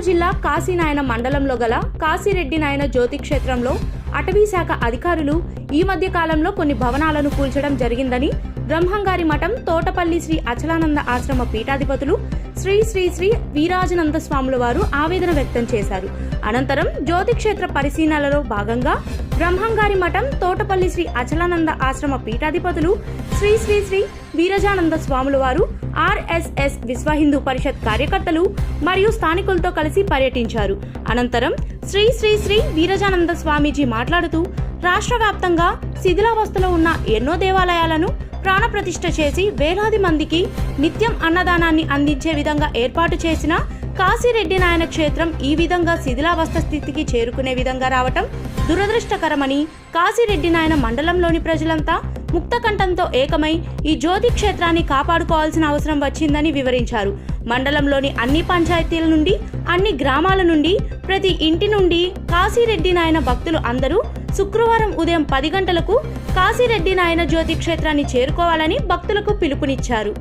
జిల్లా కాశీనాయన మండలంలో గల కాశీరెడ్డి నాయన జ్యోతిక్షేత్రంలో అటవీశాఖ అటవీ శాఖ అధికారులు ఈ మధ్య కాలంలో కొన్ని భవనాలను కూల్చడం జరిగిందని బ్రహ్మంగారి మఠం తోటపల్లి శ్రీ అచలానంద ఆశ్రమ పీఠాధిపతులు శ్రీ శ్రీ శ్రీ వీరాజనంద స్వాముల వారు ఆవేదన వ్యక్తం చేశారు. అనంతరం జ్యోతిక్షేత్ర పరిశీలనలో భాగంగా బ్రహ్మంగారి మఠం తోటపల్లి శ్రీ అచలానంద ఆశ్రమ పీఠాధిపతులు శ్రీ శ్రీ శ్రీ వీరజానంద స్వాముల వారు ఆర్ఎస్ఎస్ విశ్వ హిందూ పరిషత్ కార్యకర్తలు మరియు స్థానికులతో కలిసి పర్యటించారు. అనంతరం శ్రీ శ్రీ శ్రీ వీరజానంద స్వామీజీ మాట్లాడుతూ రాష్ట్ర వ్యాప్తంగా శిథిలావస్థలో ఉన్న ఎన్నో దేవాలయాలను ప్రాణప్రతిష్ఠ చేసి వేలాది మందికి నిత్యం అన్నదానాన్ని అందించే విధంగా ఏర్పాటు చేసిన కాశీరెడ్డి నాయన క్షేత్రం ఈ విధంగా శిథిలావస్థ స్థితికి చేరుకునే విధంగా రావటం దురదృష్టకరమని కాశీరెడ్డి నాయన మండలంలోని ప్రజలంతా ముక్తకంఠంతో ఏకమై ఈ జ్యోతి క్షేత్రాన్ని కాపాడుకోవాల్సిన అవసరం వచ్చిందని వివరించారు. మండలంలోని అన్ని పంచాయతీల నుండి అన్ని గ్రామాల నుండి ప్రతి ఇంటి నుండి కాశీరెడ్డి నాయన భక్తులు అందరూ శుక్రవారం ఉదయం పది గంటలకు కాశీరెడ్డి నాయన జ్యోతి క్షేత్రాన్ని చేరుకోవాలని భక్తులకు పిలుపునిచ్చారు.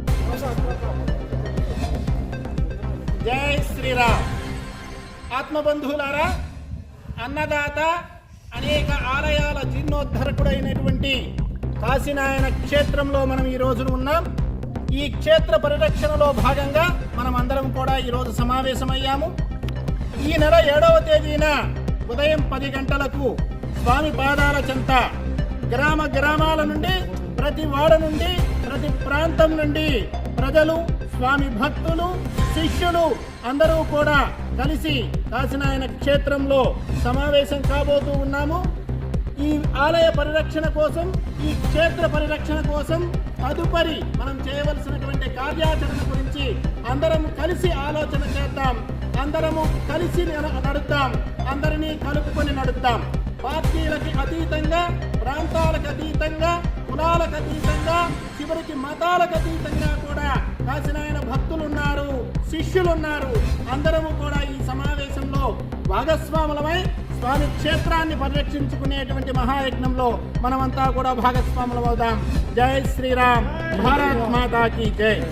జై శ్రీరామ్. ఆత్మబంధువులారా అన్నదాత అనేక ఆలయాల జీర్ణోద్ధరకుడైనటువంటి కాశీనాయన క్షేత్రంలో మనం ఈ రోజున ఉన్నాం. ఈ క్షేత్ర పరిరక్షణలో భాగంగా మనం అందరం కూడా ఈరోజు సమావేశమయ్యాము. ఈ నెల ఏడవ తేదీన ఉదయం పది గంటలకు స్వామి పాదాల చెంత గ్రామ గ్రామాల నుండి ప్రతి వాడ నుండి ప్రతి ప్రాంతం నుండి ప్రజలు స్వామి భక్తులు శిష్యులు అందరూ కూడా కలిసి కాశీనాయన క్షేత్రంలో సమావేశం కాబోతూ ఉన్నాము. ఈ ఆలయ పరిరక్షణ కోసం ఈ క్షేత్ర పరిరక్షణ కోసం తదుపరి మనం చేయవలసినటువంటి కార్యాచరణ గురించి అందరం కలిసి ఆలోచన చేద్దాం. అందరము కలిసి నడుద్దాం. అందరినీ కలుపుకొని నడుద్దాం. పార్టీలకి అతీతంగా ప్రాంతాలకు అతీతంగా కులాలకు అతీతంగా చివరికి మతాలకు అతీతంగా కూడా కాశీనాయన భక్తులున్నారు శిష్యులున్నారు. అందరము కూడా ఈ సమావేశంలో భాగస్వాములమై స్వామి క్షేత్రాన్ని పరిరక్షించుకునేటువంటి మహాయజ్ఞంలో మనమంతా కూడా భాగస్వాములమవుదాం. జై శ్రీరామ్. భారత్ మాతాకి జై.